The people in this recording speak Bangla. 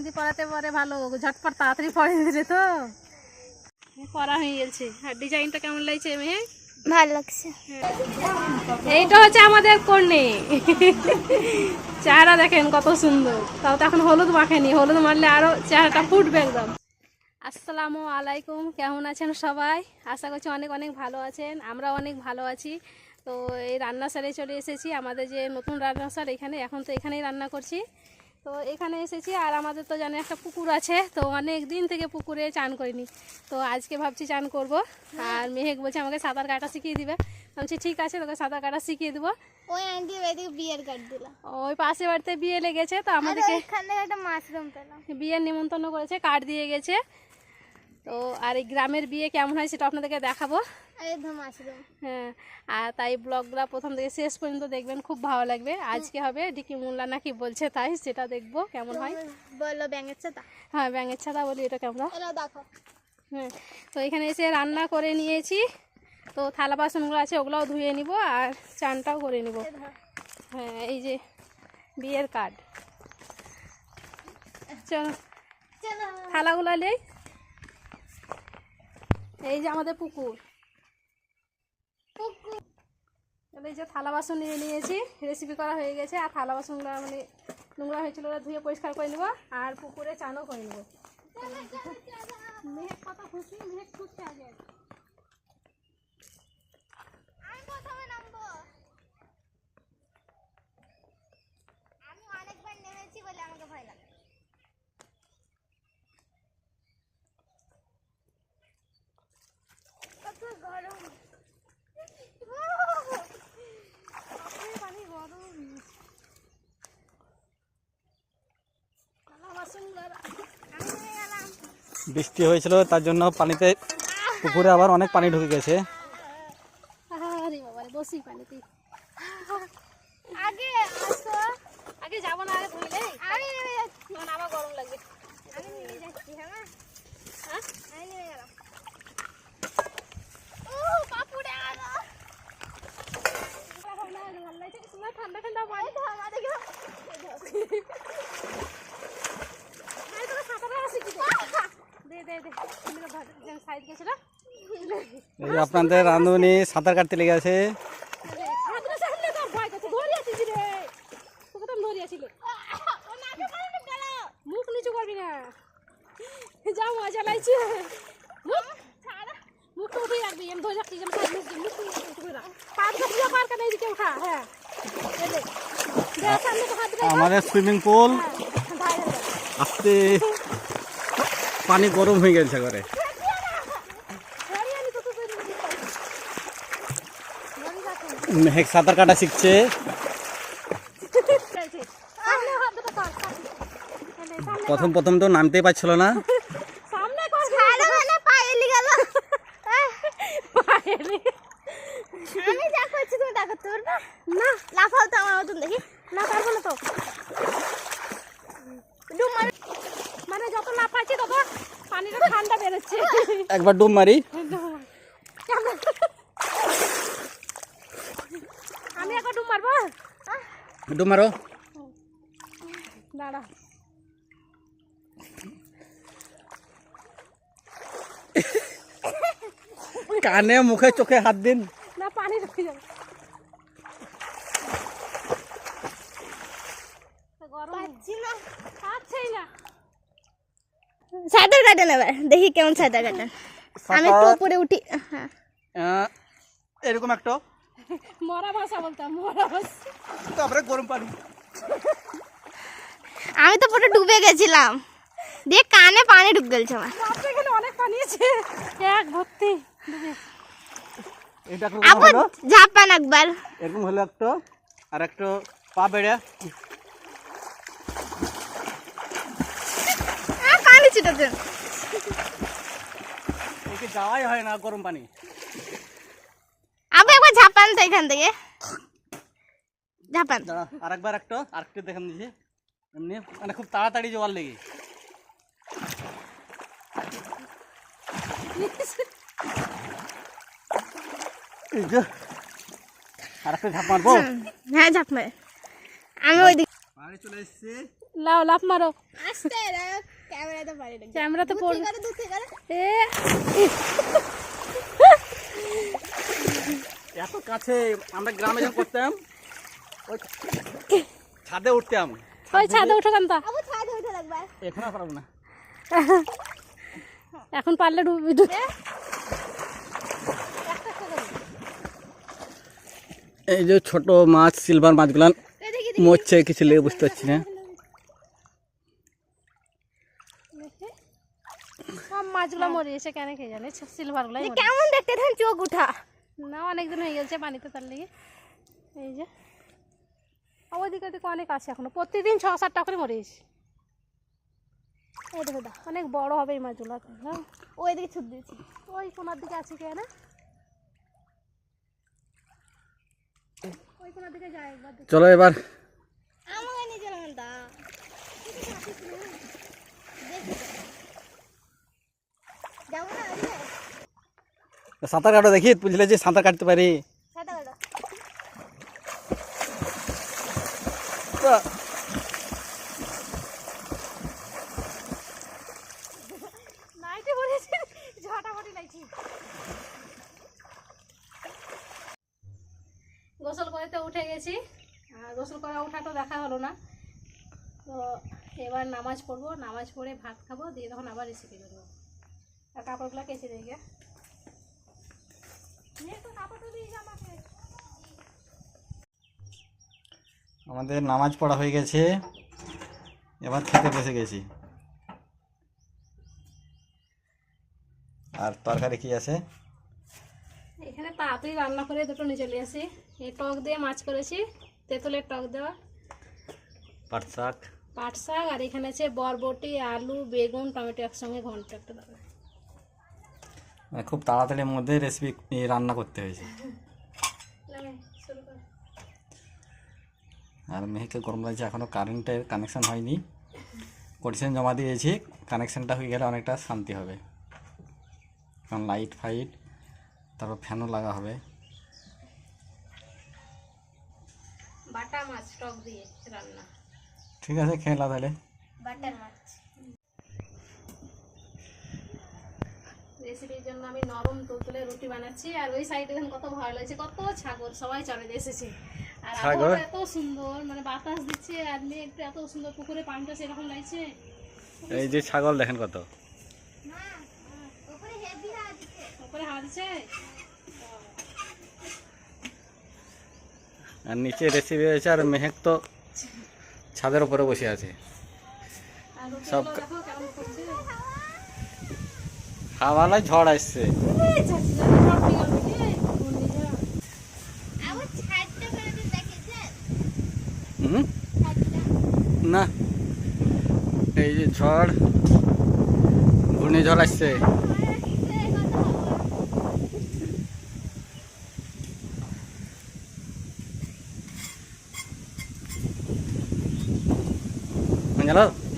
মেহেন্দি পরাতে পরে ভালো। ঝটপট তাড়াতাড়ি পরে দিলে তো। পরা হয়ে গেছে। আর ডিজাইনটা কেমন লাগছে মেয়ে? ভালো লাগছে। এইটা হচ্ছে আমাদের কন্যে। চেহারা দেখেন কত সুন্দর। তাও তো এখন হলুদ মাখেনি। হলুদ মারলে আরও চেহারাটা ফুটবে একদম। আসসালামু আলাইকুম। কেমন আছেন সবাই? আশা করছি অনেক অনেক ভালো আছেন। আমরা অনেক ভালো আছি। তো এই রান্না সারে চলে এসেছি। আমাদের যে নতুন রান্না সার এখানে এখন তো এখানেই রান্না করছি। তো এখানে এসেছি আর আমাদের তো জানে একটা পুকুর আছে তো অনেক দিন থেকে পুকুরে চান করিনি। তো আজকে ভাবছি চান করব। আর মেহেক বলছে আমাকে সাঁতার কাটা শিখিয়ে দিবে। বলছি ঠিক আছে তোকে সাঁতার কাটা শিখিয়ে দেবো। ওই আন্টি বাড়িতে বিয়ের কার্ড দিলাম ওই পাশে বাড়িতে বিয়ে লেগেছে তো আমাদেরকে একটা মাশরুম পেলাম। বিয়ের নিমন্ত্রণ করেছে কার্ড দিয়ে গেছে। তো আর এই গ্রামের বিয়ে কেমন হয় সেটা আপনাদেরকে দেখাবো। হ্যাঁ আর তাই ব্লগগুলো প্রথম থেকে শেষ পর্যন্ত দেখবেন খুব ভালো লাগবে। আজকে হবে ডিকি মোল্লা নাকি বলছে তাই সেটা দেখব কেমন হয়। বলল ব্যাঙের ছাতা। হ্যাঁ ব্যাঙের ছাতা বলি এটা কেমন। দেখো। হ্যাঁ তো এখানে এসে রান্না করে নিয়েছি। তো থালা বাসনগুলো আছে ওগুলোও ধুয়ে নিব আর চানটাও করে নিব। হ্যাঁ এই যে বিয়ের কার্ড। চলো চলো। থালাগুলো নেই? এই যে আমাদের পুকুর। এই যে থালা বাসন নিয়ে নিয়েছি রেসিপি করা হয়ে গেছে, আর থালা বাসনগুলো মানে নোংরা হয়েছিল ওরা ধুয়ে পরিষ্কার করে নেব, আর পুকুরে চানও করে নেব। মেহেক কত খুশি মেহেক খুশি আগে আমি প্রথমে নামবো আমি অনেকবার নেমেছি বলে আমাকে ভয় লাগে কত গরম পানি গরম থালা বাসনগুলো আমি নেমে গেলাম বৃষ্টি হয়েছিল তার জন্য পানিতে পুকুরে আবার অনেক পানি ঢুকে গেছে। আগে যে আপনাদের রাঁধুনি সাঁতার কাটতে লেগে আছে। মুখ নিচু করবি না। যা মজা লাগছে। আমাদের সুইমিং পুল আস্তে। পানি গরম হয়ে গেছে করে মেহেক সাঁতার কাটা শিখছে। প্রথম প্রথম তো নামতেই পারছিল না সামনে কর ছাড়া মানে পায়েলি গেল বাইরে আমি যা করছি তুমি তা করতে পারবে না লাফাও তো আমার মতন দেখি না পারব না তো ডুব মারে মানে যত লাফাচ্ছি তত পানিটা ঠান্ডা বেরোচ্ছে। একবার ডুব মারি। আমি একবার ডুব মারবো? ডুব মারো। দাঁড়া। কানে মুখে চোখে হাত দিন না পানি ঢুকে যাবে গরম পাচ্ছি না পাচ্ছেই না সাঁতার কাটেন এবার দেখি কেমন সাঁতার কাটেন আমি একটু উপরে উঠি। হ্যাঁ। এরকম একটা। মরা ভাষা বলতাম মরা ভাষা। তারপরে গরম পানি। আমি তো পুরো ডুবে গেছিলাম। দিয়ে কানে পানি ঢুক গেছে আমার। এখানে অনেক পানি আছে। এক ভর্তি। এটা ঝাপান একবার। এরকম হলো একটা। আর একটা পা বেড়ে। পানি ছিটাতে। যাওয়াই হয় না গরম পানি আপু একবার ঝাপান তো এখান থেকে ঝাপান দাঁড়া আর একবার একটা আর একটা দেখান দিয়েছে এমনি মানে খুব তাড়াতাড়ি জোয়ার লেগে এই যে আর একটা ঝাঁপ মারবো হ্যাঁ ঝাপ মারে আমি ওই দিকে চলে এসেছি। লাও লাফ মারো। আসতে ক্যামেরাতে পারি না ক্যামেরাতে পড়বে। দূর থেকে এ। এত কাছে আমরা গ্রামে যখন করতাম ওই ছাদে উঠতাম। ওই ছাদে উঠো কেন তা আবু ছাদে উঠে লাগবে এখন আর পারব না। এখন পারলে ডুবি ডুবে এই যে ছোট মাছ সিলভার মাছগুলো মরছে কিছু লেগে বুঝতে পারছি না। সব মাছগুলো মরিয়েছে কেন কে জানে সিলভার গুলাই কেমন দেখতে ধান চোখ উঠা। না অনেকদিন হয়ে গেছে পানিতে তার লেগে। এই যে। ওদিকে অনেক আছে এখনও। প্রতিদিন ছ সাতটা করে মরিয়েছে এই দেখো দা অনেক বড় হবে এই মাছগুলো না? ওইদিকে ছুট দিয়েছি। ওই কোনার দিকে আছে কে না ওই চলো এবার। সাঁতার কাটো দেখি বুঝলে যে সাঁতার কাটতে পারি। গোসল করতে উঠে গেছি। গোসল করা ওঠাটা দেখা হলো না। তো এবার নামাজ পড়ব নামাজ পড়ে ভাত খাব দিয়ে তখন আবার রেসিপি করব। আর কাপড়গুলো কেচে দিয়ে গে নে তো কাপড়টা দিয়ে আমাকে। আমাদের নামাজ পড়া হয়ে গেছে। এবার খেতে বসে গেছি। আর তরকারি কি আছে? এখানে তাড়াতাড়ি রান্না করে দুটো নিয়ে চলে আসি। এই টক দিয়ে মাছ করেছি তেঁতুলের টক দেওয়া। পাট শাক পাট শাক আর এখানে আছে বরবটি আলু বেগুন টমেটো একসঙ্গে ঘন্ট একটা দেবে মানে খুব তাড়াতাড়ির মধ্যে রেসিপি রান্না করতে হয়েছে। আর মেহেকে গরম লাগছে এখনও কারেন্টের কানেকশান হয়নি। কোটেশন জমা দিয়েছি কানেকশানটা হয়ে গেলে অনেকটা শান্তি হবে। কারণ লাইট ফাইট তারপর ফ্যানও লাগা হবে। বাটা মাছ টক দিয়ে রান্না। ঠিক আছে নাও তাহলে। বাটার মাছ। রেসিপির জন্য আমি নরম তুলতুলে রুটি বানাচ্ছি আর ওই সাইডে দেখুন কত ভালো লাগছে কত ছাগল সবাই চলে এসেছে। আর আবহাওয়া এত সুন্দর মানে বাতাস দিচ্ছে আর মেয়ে একটু এত সুন্দর পুকুরে পানিটা সেরকম লাগছে। এই যে ছাগল দেখেন কত। মা উপরে হেভি উপরে হাওয়া দিচ্ছে? আর নিচে রেসিপি হয়েছে আর মেহেক তো ছাদের উপরে বসে আছে। সব হাওয়ালায় ঝড় আসছে। না। এই যে ঝড় ঘূর্ণিঝড় আসছে। 捡漏